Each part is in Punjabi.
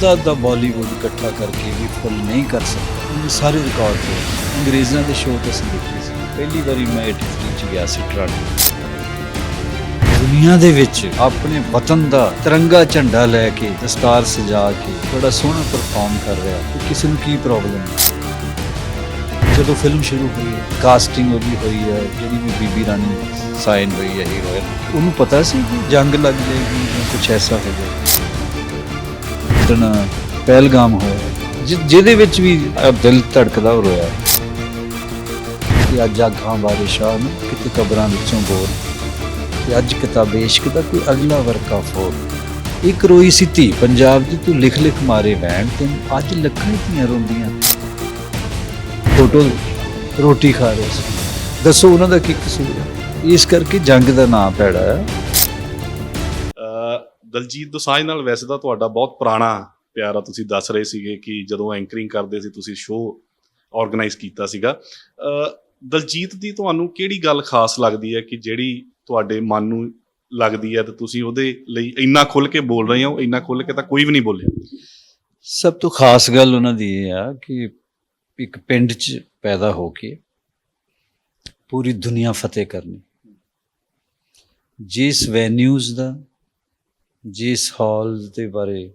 ਅੱਧਾ ਅੱਧਾ ਬਾਲੀਵੁੱਡ ਇਕੱਠਾ ਕਰਕੇ ਵੀ ਫੁੱਲ ਨਹੀਂ ਕਰ ਸਕਦਾ। ਸਾਰੇ ਰਿਕਾਰਡ ਤੋੜ ਅੰਗਰੇਜ਼ਾਂ ਦੇ ਸ਼ੋਅ ਤੇ ਅਸੀਂ ਦੇਖੇ ਸੀ। ਪਹਿਲੀ ਵਾਰੀ ਮੈਂ 83 ਚ ਗਿਆ ਸੀ ਟਰਾਂਟੋ ਦੁਨੀਆ ਦੇ ਵਿੱਚ ਆਪਣੇ ਵਤਨ ਦਾ ਤਿਰੰਗਾ ਝੰਡਾ ਲੈ ਕੇ ਦਸਤਾਰ ਸਜਾ ਕੇ ਬੜਾ ਸੋਹਣਾ ਪਰਫਾਰਮ ਕਰ ਰਿਹਾ ਕਿ ਕਿਸੇ ਨੂੰ ਕੀ ਪ੍ਰੋਬਲਮ ਹੈ ਜਦੋਂ ਫਿਲਮ ਸ਼ੁਰੂ ਹੋਈ ਹੈ ਕਾਸਟਿੰਗ ਉਹਦੀ ਹੋਈ ਹੈ, ਜਿਹੜੀ ਵੀ ਬੀਬੀ ਰਾਣੀ ਸਾਈਨ ਹੋਈ ਹੈ, ਹੀਰੋਇਨ। ਉਹਨੂੰ ਪਤਾ ਸੀ ਕਿ ਜੰਗ ਲੱਗ ਜਾਏਗੀ ਜਾਂ ਕੁਝ ਐਸਾ ਹੋ ਜਾਏਗਾ। ਜਿੱਦਣ ਪਹਿਲਗਾਮ ਹੋਇਆ। ਜਿ- ਜਿਹਦੇ ਵਿੱਚ ਵੀ ਦਿਲ ਧੜਕਦਾ ਹੋ। ਕਿ ਅੱਜ ਆਗਾਂ ਬਾਰੇ ਸ਼ਾਹ ਨੂੰ ਕਿਤੇ ਕਬਰਾਂ ਵਿੱਚੋਂ ਬੋਲ ਤੇ ਅੱਜ ਕਿਤਾਬ ਇਸ਼ਕ ਦਾ ਕੋਈ ਅਗਲਾ ਵਰਕਾ ਫੋਰ। ਇੱਕ ਰੋਈ ਸੀ ਧੀ ਪੰਜਾਬ ਦੀ, ਤੂੰ ਲਿਖ ਲਿਖ ਮਾਰੇ ਵੈਣ ਤੈਨੂੰ ਅੱਜ ਲੱਖਾਂ ਧੀਆਂ ਰੋਂਦੀਆਂ। ਫੋਟੋ ਰੋਟੀ ਖਾ ਰਹੇ ਸੀ। ਦੱਸੋ ਉਹਨਾਂ ਦਾ ਕੀ ਕਸੂਰ ਹੈ? ਇਸ ਕਰਕੇ ਜੰਗ ਦਾ ਨਾਂ ਪੈੜਾ ਹੈ। ਦਲਜੀਤ ਦੋਸਾਂਝ ਨਾਲ ਵੈਸੇ ਤਾਂ ਤੁਹਾਡਾ ਬਹੁਤ ਪੁਰਾਣਾ ਪਿਆਰ ਆ ਤੁਸੀਂ ਦੱਸ ਰਹੇ ਸੀਗੇ ਕਿ ਜਦੋਂ ਐਂਕਰਿੰਗ ਕਰਦੇ ਸੀ, ਤੁਸੀਂ ਸ਼ੋਅ ਆਰਗੇਨਾਈਜ਼ ਕੀਤਾ ਸੀਗਾ। ਦਲਜੀਤ ਦੀ ਤੁਹਾਨੂੰ ਕਿਹੜੀ ਗੱਲ ਖਾਸ ਲੱਗਦੀ ਹੈ ਕਿ ਜਿਹੜੀ ਤੁਹਾਡੇ ਮਨ ਨੂੰ ਲੱਗਦੀ ਹੈ ਤੇ ਤੁਸੀਂ ਉਹਦੇ ਲਈ ਇੰਨਾ ਖੁੱਲ ਕੇ ਬੋਲ ਰਹੇ ਹੋ, ਇੰਨਾ ਖੁੱਲ ਕੇ ਤਾਂ ਕੋਈ ਵੀ ਨਹੀਂ ਬੋਲਿਆ? ਸਭ ਤੋਂ ਖਾਸ ਗੱਲ ਉਹਨਾਂ ਦੀ ਇਹ ਆ ਕਿ ਇੱਕ ਪਿੰਡ 'ਚ ਪੈਦਾ ਹੋ ਕੇ ਪੂਰੀ ਦੁਨੀਆ ਫਤਿਹ ਕਰਨੀ। ਜਿਸ ਵੈਨਿਊਜ਼ ਦਾ ਜਿਸ ਹਾਲ ਦੇ ਬਾਰੇ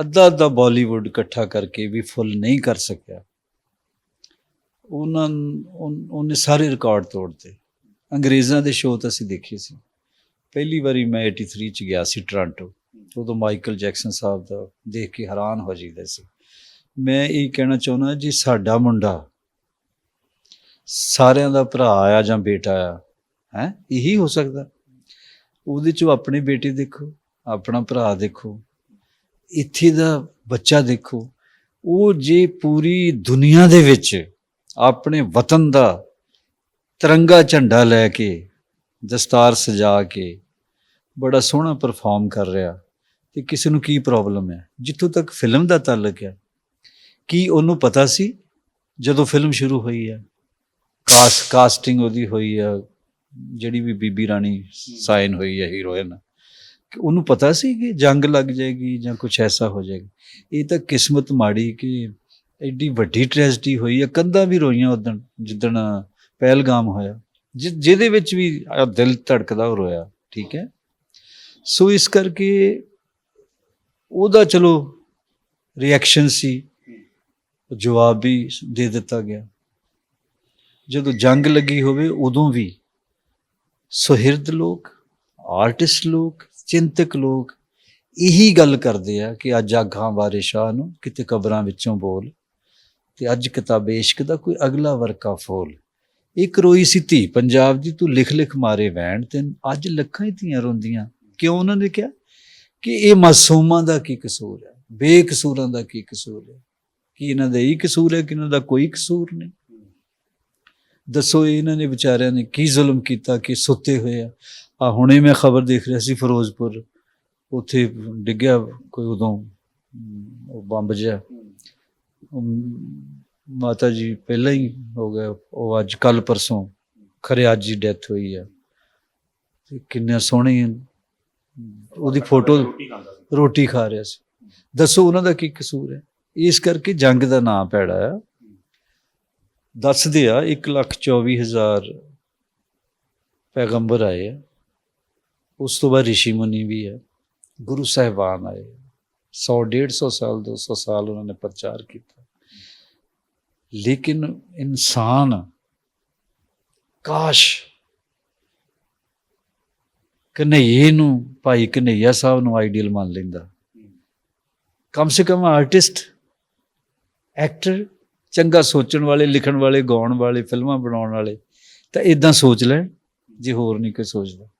ਅੱਧਾ ਅੱਧਾ ਬਾਲੀਵੁੱਡ ਇਕੱਠਾ ਕਰਕੇ ਵੀ ਫੁੱਲ ਨਹੀਂ ਕਰ ਸਕਿਆ। ਉਹਨਾਂ ਉਹਨੇ ਸਾਰੇ ਰਿਕਾਰਡ ਤੋੜਤੇ। ਅੰਗਰੇਜ਼ਾਂ ਦੇ ਸ਼ੋਅ ਤਾਂ ਅਸੀਂ ਦੇਖੇ ਸੀ। ਪਹਿਲੀ ਵਾਰੀ ਮੈਂ 83 ਚ ਗਿਆ ਸੀ ਟੋਰਾਂਟੋ ਉਦੋਂ ਮਾਈਕਲ ਜੈਕਸਨ ਸਾਹਿਬ ਦਾ ਦੇਖ ਕੇ ਹੈਰਾਨ ਹੋ ਜਾਈਦਾ ਸੀ। ਮੈਂ ਇਹ ਕਹਿਣਾ ਚਾਹੁੰਦਾ ਜੀ, ਸਾਡਾ ਮੁੰਡਾ ਸਾਰਿਆਂ ਦਾ ਭਰਾ ਆ ਜਾਂ ਬੇਟਾ ਆ ਹੈ, ਇਹੀ ਹੋ ਸਕਦਾ। ਉਹਦੇ ਚੋਂ ਆਪਣੀ ਬੇਟੀ ਦੇਖੋ, ਆਪਣਾ ਭਰਾ ਦੇਖੋ, ਇੱਥੇ ਦਾ ਬੱਚਾ ਦੇਖੋ, ਉਹ ਜੇ ਪੂਰੀ ਦੁਨੀਆ ਦੇ ਵਿੱਚ ਆਪਣੇ ਵਤਨ ਦਾ ਤਿਰੰਗਾ ਝੰਡਾ ਲੈ ਕੇ, ਦਸਤਾਰ ਸਜਾ ਕੇ ਬੜਾ ਸੋਹਣਾ ਪਰਫਾਰਮ ਕਰ ਰਿਹਾ, ਤੇ ਕਿਸੇ ਨੂੰ ਕੀ ਪ੍ਰੋਬਲਮ ਹੈ? ਜਿੱਥੋਂ ਤੱਕ ਫਿਲਮ ਦਾ ਤਾਲੁਕ ਹੈ, ਕੀ ਉਹਨੂੰ ਪਤਾ ਸੀ ਜਦੋਂ ਫਿਲਮ ਸ਼ੁਰੂ ਹੋਈ ਹੈ? ਕਾਸ ਕਾਸਟਿੰਗ ਉਹਦੀ ਹੋਈ ਹੈ ਜਿਹੜੀ ਵੀ ਬੀਬੀ ਰਾਣੀ ਸਾਈਨ ਹੋਈ ਹੈ ਹੀਰੋਇਨ ਕਿ ਉਹਨੂੰ ਪਤਾ ਸੀ ਕਿ ਜੰਗ ਲੱਗ ਜਾਏਗੀ ਜਾਂ ਕੁਝ ਐਸਾ ਹੋ ਜਾਏਗਾ? ਇਹ ਤਾਂ ਕਿਸਮਤ ਮਾੜੀ ਕਿ ਐਡੀ ਵੱਡੀ ਟ੍ਰੈਜਡੀ ਹੋਈ ਹੈ ਕੰਧਾਂ ਵੀ ਰੋਈਆਂ ਉਦੋਂ ਜਿੱਦਣ ਪਹਿਲਗਾਮ ਹੋਇਆ। ਜਿ- ਜਿਹਦੇ ਵਿੱਚ ਵੀ ਦਿਲ ਧੜਕਦਾ ਰੋਇਆ ਠੀਕ ਹੈ? ਸੋ ਇਸ ਕਰਕੇ ਉਹਦਾ ਚਲੋ ਰਿਐਕਸ਼ਨ ਸੀ ਜਵਾਬ ਵੀ ਦੇ ਦਿੱਤਾ ਗਿਆ। ਜਦੋਂ ਜੰਗ ਲੱਗੀ ਹੋਵੇ ਉਦੋਂ ਵੀ ਸੁਹਿਰਦ ਲੋਕ, ਆਰਟਿਸਟ ਲੋਕ, ਚਿੰਤਕ ਲੋਕ ਇਹੀ ਗੱਲ ਕਰਦੇ ਆ ਕਿ ਅੱਜ ਆਗਾਂ ਬਾਰੇ ਸ਼ਾਹ ਨੂੰ ਕਿਤੇ ਕਬਰਾਂ ਵਿੱਚੋਂ ਬੋਲ ਤੇ ਅੱਜ ਕਿਤਾਬ ਇਸ਼ਕ ਦਾ ਕੋਈ ਅਗਲਾ ਵਰਕਾ ਫੋਲ। ਇੱਕ ਰੋਈ ਸੀ ਧੀ, ਪੰਜਾਬ ਦੀ ਤੂੰ ਲਿਖ ਲਿਖ ਮਾਰੇ ਵੈਣ ਤੈਨੂੰ, ਅੱਜ ਲੱਖਾਂ ਹੀ ਧੀਆਂ ਰੋਂਦੀਆਂ। ਕਿਉਂ ਉਹਨਾਂ ਨੇ ਕਿਹਾ? ਕਿ ਇਹ ਮਾਸੂਮਾਂ ਦਾ ਕੀ ਕਸੂਰ ਹੈ, ਬੇਕਸੂਰਾਂ ਦਾ ਕੀ ਕਸੂਰ ਹੈ? ਕਿ ਇਹਨਾਂ ਦਾ ਇਹ ਕਸੂਰ ਹੈ ਕਿ ਇਹਨਾਂ ਦਾ ਕੋਈ ਕਸੂਰ ਨਹੀਂ? ਦੱਸੋ ਇਹਨਾਂ ਨੇ ਵਿਚਾਰਿਆਂ ਨੇ ਕੀ ਜ਼ੁਲਮ ਕੀਤਾ, ਕਿ ਸੁੱਤੇ ਹੋਏ ਆ। ਆ ਹੁਣੇ ਮੈਂ ਖਬਰ ਦੇਖ ਰਿਹਾ ਸੀ ਫਿਰੋਜ਼ਪੁਰ। ਉੱਥੇ ਡਿੱਗਿਆ ਕੋਈ ਉਦੋਂ ਉਹ ਬੰਬ ਜਿਹਾ। ਮਾਤਾ ਜੀ ਪਹਿਲਾਂ ਹੀ ਹੋ ਗਿਆ, ਉਹ ਅੱਜ ਕੱਲ ਪਰਸੋਂ, ਖਰੇ ਅੱਜ ਹੀ ਡੈਥ ਹੋਈ ਆ। ਤੇ ਕਿੰਨਾ ਸੋਹਣੀ ਉਹਦੀ ਫੋਟੋ ਰੋਟੀ ਖਾ ਰਿਹਾ ਸੀ। ਦੱਸੋ ਉਹਨਾਂ ਦਾ ਕੀ ਕਸੂਰ ਹੈ। ਇਸ ਕਰਕੇ ਜੰਗ ਦਾ ਨਾਂ ਪੈੜਾ ਆ। ਦੱਸਦੇ ਆ 124000 ਪੈਗੰਬਰ ਆਏ ਆ। ਉਸ ਤੋਂ ਬਾਅਦ ਰਿਸ਼ੀ ਮੁਨੀ ਵੀ ਆ। ਗੁਰੂ ਸਾਹਿਬਾਨ ਆਏ 100 150 ਸਾਲ 200 ਸਾਲ ਉਹਨਾਂ ਨੇ ਪ੍ਰਚਾਰ ਕੀਤਾ। ਲੇਕਿਨ ਇਨਸਾਨ, ਕਾਸ਼ ਕਨਈਏ ਨੂੰ, ਭਾਈ ਕਨਈਆ ਸਾਹਿਬ ਨੂੰ ਆਈਡੀਅਲ ਮੰਨ ਲੈਂਦਾ। ਕਮ ਸੇ ਕਮ ਆਰਟਿਸਟ, ਐਕਟਰ ਚੰਗਾ ਸੋਚਣ ਵਾਲੇ, ਲਿਖਣ ਵਾਲੇ, ਗਾਉਣ ਵਾਲੇ, ਫਿਲਮਾਂ ਬਣਾਉਣ ਵਾਲੇ, ਤਾਂ ਇਦਾਂ ਸੋਚ ਲੈਣ ਜੇ ਹੋਰ ਨਹੀਂ ਕੋਈ ਸੋਚਦਾ।